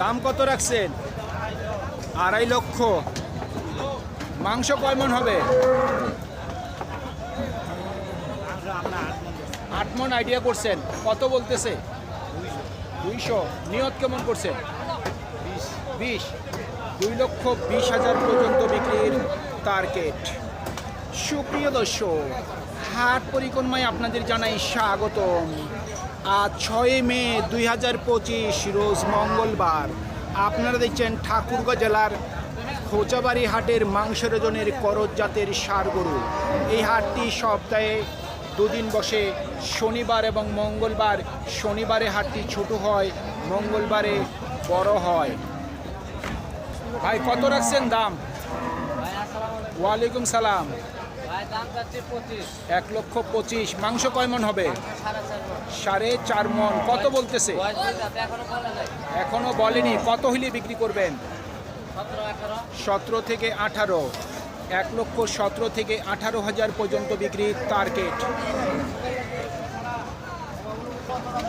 দাম কত রাখছেন? আড়াই লক্ষ। মাংস কয় মন হবে? আট মন আইডিয়া করছেন। কত বলতেছে? দুইশো। নিয়ত কেমন করছেন? বিশ। দুই লক্ষ বিশ হাজার পর্যন্ত বিক্রির টার্গেট সুপ্রিয় দর্শক, হাট পরিক্রমায় আপনাদের জানাই স্বাগতম। আজ ছয় মে দুই হাজার পঁচিশ, রোজ মঙ্গলবার। আপনারা দেখছেন ঠাকুরগাঁ জেলার খোঁচাবাড়ি হাটের মাংস ওজনের করজ জাতের সার গরু। এই হাটটি সপ্তাহে দুদিন বসে, শনিবার এবং মঙ্গলবার। শনিবারে হাটটি ছোট হয়, মঙ্গলবারে বড় হয়। ভাই, কত রাখছেন দাম? ওয়ালাইকুম সালাম। এক লক্ষ পঁচিশ। মাংস কয় মন হবে? সাড়ে চার মণ। মন। কত বলতেছে? এখনও বলে নাই। এখনও বলেনি। কত হইলে বিক্রি করবেন? সতেরো থেকে আঠারো। এক লক্ষ সতেরো থেকে আঠারো হাজার পর্যন্ত বিক্রি টার্গেট।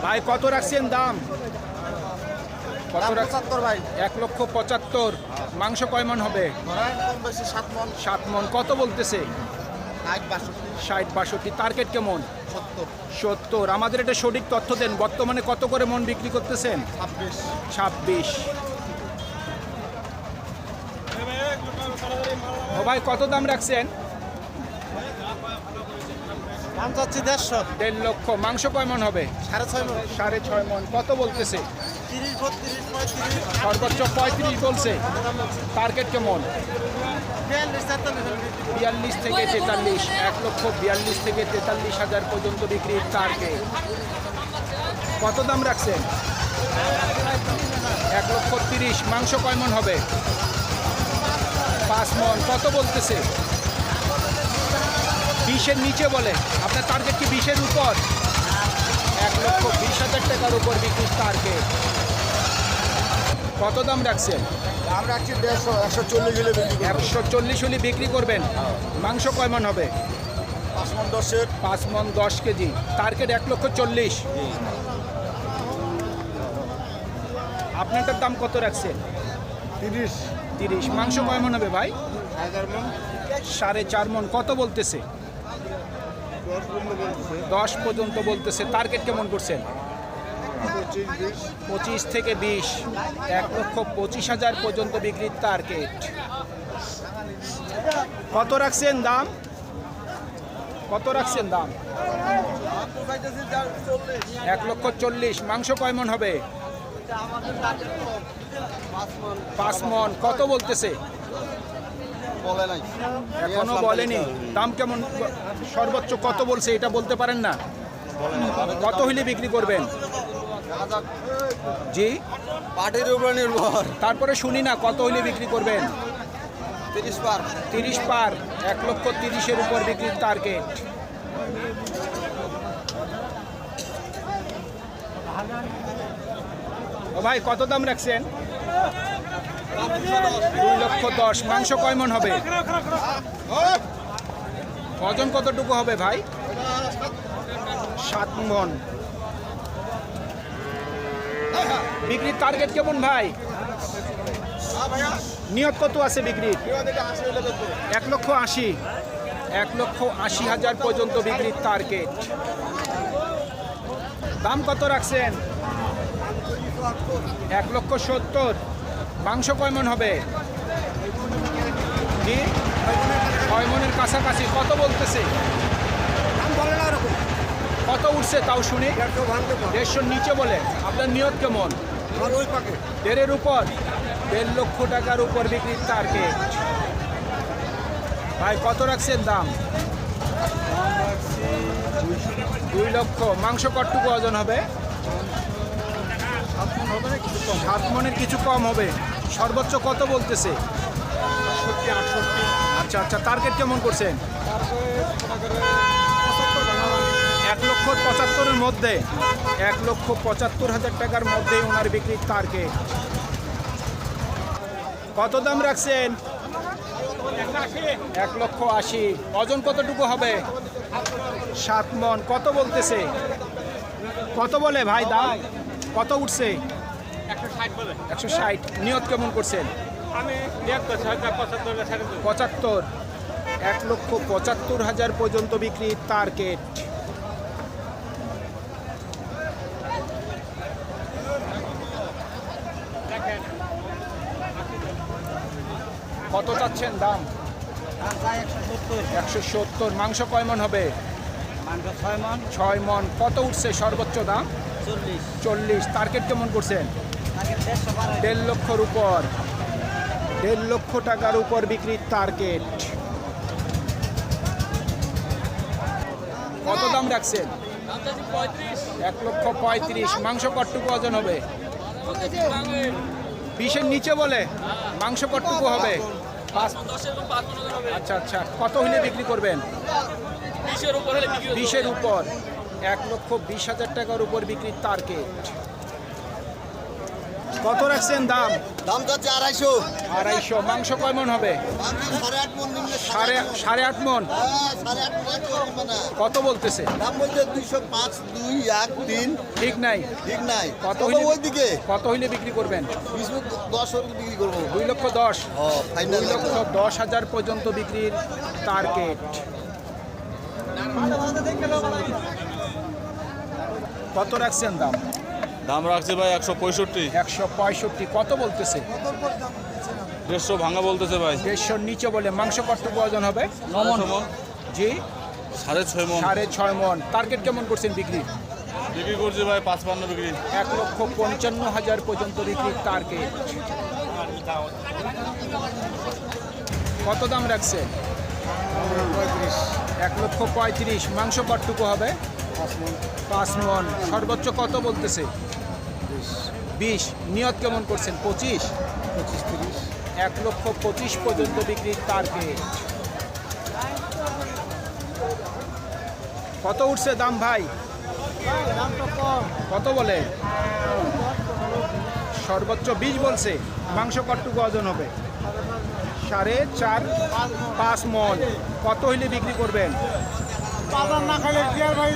ভাই কত রাখছেন দাম? কত রাখ পঁচাত্তর ভাই। এক লক্ষ পঁচাত্তর। মাংস কয় মন হবে? সাত মন। সাত মন। কত বলতেছে? ষাট বাষট্টি। টার্গেট কেমন? সত্তর। আমাদের এটা সঠিক তথ্য দেন। বর্তমানে কত করে মন বিক্রি করতেছেন? ছাব্বিশ। ভাই কত দাম রাখছেন? চাচ্ছি দেড়শো। দেড় লক্ষ। মাংস কয় মন হবে? সাড়ে ছয় মন। সাড়ে ছয় মন। কত বলতেছে? সর্বোচ্চ পঁয়ত্রিশ বলছে। টার্গেট কেমন? বিয়াল্লিশ থেকে তেতাল্লিশ এক লক্ষ বিয়াল্লিশ থেকে তেতাল্লিশ হাজার পর্যন্ত বিক্রির টার্গেট কত দাম রাখছেন? এক লক্ষ তিরিশ। মাংস কয় মন হবে? পাঁচ মন। কত বলতেছে? বিশের নিচে বলে। আপনার টার্গেট কি বিশের উপর? এক লক্ষ বিশ হাজার টাকার উপর বিক্রির টার্গেট কত দাম রাখছেন? দাম রাখছি দেড়শো একশো চল্লিশ হলে বিক্রি করব একশো চল্লিশ হলে বিক্রি করবেন। মাংস কয় মন হবে? পাঁচ মন দশের পাঁচ মন দশ কেজি। টার্গেট এক লক্ষ চল্লিশ। আপনারটার দাম কত রাখছেন? তিরিশ। তিরিশ। মাংস কয় মন হবে ভাই? সাড়ে চার মন। কত বলতেছে। দশ পর্যন্ত বলতেছে। টার্গেট কেমন করছেন? পঁচিশ থেকে বিশ এক লক্ষ পঁচিশ হাজার পর্যন্ত বিক্রির টার্গেট কত রাখছেন দাম? কত রাখছেন দাম? এক লক্ষ চল্লিশ মাংস কয় মন হবে? পাঁচ মন কত বলতেছে? বলে এখনও বলেনি। দাম কেমন? সর্বোচ্চ কত বলছে এটা বলতে পারেন না? কত হইলে বিক্রি করবেন? জি? পাটির উপরে। নির্ভর তারপরে শুনি না কত হইলে বিক্রি করবেন? তিরিশ পার। তিরিশ পার এক লক্ষ তিরিশের উপর বিক্রির টার্গেট ও ভাই কত দাম রাখছেন? দুই লক্ষ দশ। মাংস কয় মন হবে? ওজন কতটুকু হবে ভাই? সাত মন। বিক্রির টার্গেট কেমন ভাই? নিয়ত কত আছে বিক্রির? এক লক্ষ আশি। এক লক্ষ আশি হাজার পর্যন্ত বিক্রির টার্গেট দাম কত রাখছেন? এক লক্ষ সত্তর। মাংস কয় মন হবে? কি? ছয় মনের কাছাকাছি। কত বলতেছে? কত উঠছে তাও শুনি। দেড়শো দেড়শোর নিচে বলে। আপনার নিয়ত কেমন? দেড়ের উপর দেড় লক্ষ টাকার উপর বিক্রির টার্গেট ভাই কত রাখছেন দাম? দুই লক্ষ। মাংস কটটুকু ওজন হবে? সাত মনের কিছু কম হবে। সর্বোচ্চ কত বলতেছে? আচ্ছা আচ্ছা টার্গেট কেমন করছেন? লক্ষ পঁচাত্তরের মধ্যে এক লক্ষ পঁচাত্তর হাজার টাকার মধ্যে ওনার বিক্রির টার্গেট। কত দাম রাখছেন? এক লক্ষ আশি। ওজন কতটুকু হবে? সাত মন। কত বলতেছে? কত বলে ভাই দাম? কত উঠছে? একশো ষাট নিয়ত কেমন করছেন? পঁচাত্তর এক লক্ষ পঁচাত্তর হাজার পর্যন্ত বিক্রি টার্গেট। কত চাচ্ছেন দাম? একশো সত্তর। মাংস কয় মন হবে? ছয় মন। কত উঠছে সর্বোচ্চ দাম? চল্লিশ। চল্লিশ টার্গেট কেমন করছেন? দেড় লক্ষর উপর। দেড় লক্ষ টাকার উপর বিক্রির টার্গেট কত দাম রাখছেন? এক লক্ষ পঁয়ত্রিশ। মাংস কটটুকু ওজন হবে? বিশের নিচে বলে। মাংস কটটুকু হবে? আচ্ছা আচ্ছা। কত হলে বিক্রি করবেন। বিশের উপর। এক লক্ষ বিশ হাজার টাকার উপর বিক্রির টার্গেট কত রাখছেন দাম? দাম যাচ্ছে আড়াইশো। আড়াইশো। মাংস কয় মন হবে? সাড়ে আট মন সাড়ে সাড়ে আট মন। হ্যাঁ কত বলতেছে? দাম বলছে দুইশো পাঁচ দুই এক তিন। ঠিক নাই। ঠিক নাই। কত হইলে ওই দিকে কত হইলে বিক্রি করবেন? দশ হলে বিক্রি করব। দুই লক্ষ দশ। দুই লক্ষ দশ হাজার পর্যন্ত বিক্রির টার্গেট কত রাখছেন দাম? দাম রাখছে ভাই একশো পঁয়ষট্টি। একশো পঁয়ষট্টি কত বলতেছে? দেড়শো ভাঙা বলতেছে ভাই। দেড়শোর নিচে বলে মাংস কটটুকু প্রয়োজন হবে? জি? সাড়ে ছয় মন। সাড়ে ছয় মন। টার্গেট কেমন করছেন বিক্রি? বিক্রি করছে ভাই পাঁচ পান্ন বিক্রি। এক লক্ষ পঞ্চান্ন হাজার পর্যন্ত বিক্রির টার্গেট। কত দাম রাখছেন এক লক্ষ পঁয়ত্রিশ। মাংস কটটুকু হবে? পাঁচ মন। সর্বোচ্চ কত বলতেছে? বিশ নিয়ত কেমন করছেন? পঁচিশ? পঁচিশ তিরিশ। এক লক্ষ পঁচিশ পর্যন্ত বিক্রির টার্গেট কত উঠছে দাম ভাই? কত বলে? সর্বোচ্চ বিশ বলছে। মাংস কটটুকু ওজন হবে? সাড়ে চার পাঁচ মন। কত হইলে বিক্রি করবেন? না ভাই?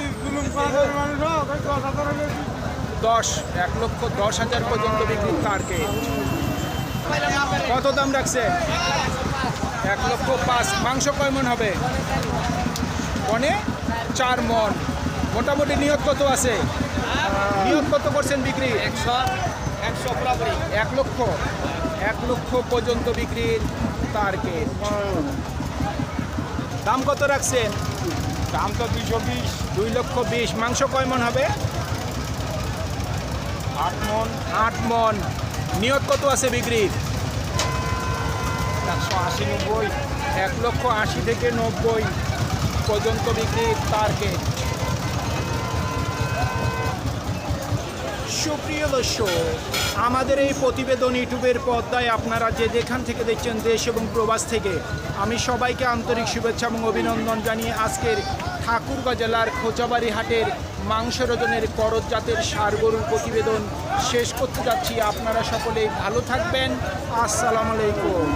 দশ এক লক্ষ দশ হাজার পর্যন্ত বিক্রির টার্গেট কত দাম রাখছেন এক লক্ষ পাঁচ। মাংস কয় মন হবে? মনে চার মন। মোটামুটি নিয়ত কত আছে? নিয়ত কত করছেন বিক্রি? একশো একশো এক লক্ষ। এক লক্ষ পর্যন্ত বিক্রির টার্গেট দাম কত রাখছেন? দাম তো দুইশো বিশ। দুই লক্ষ বিশ। মাংস কয় মন হবে? আট মন। আট মন। নিয়ত কত আছে বিক্রির একশো আশি নব্বই। এক লক্ষ আশি থেকে নব্বই পর্যন্ত বিক্রির টার্গেট সুপ্রিয় দর্শক, আমাদের এই প্রতিবেদন ইউটিউবের পর্দায় আপনারা যে যেখান থেকে দেখছেন দেশ এবং প্রবাস থেকে, আমি সবাইকে আন্তরিক শুভেচ্ছা এবং অভিনন্দন জানিয়ে আজকের ঠাকুরগাঁ জেলার খোঁচাবাড়ি হাটের মাংস রজনের করজ জাতের সার গরুর প্রতিবেদন শেষ করতে যাচ্ছি। আপনারা সকলেই ভালো থাকবেন। আসসালামু আলাইকুম।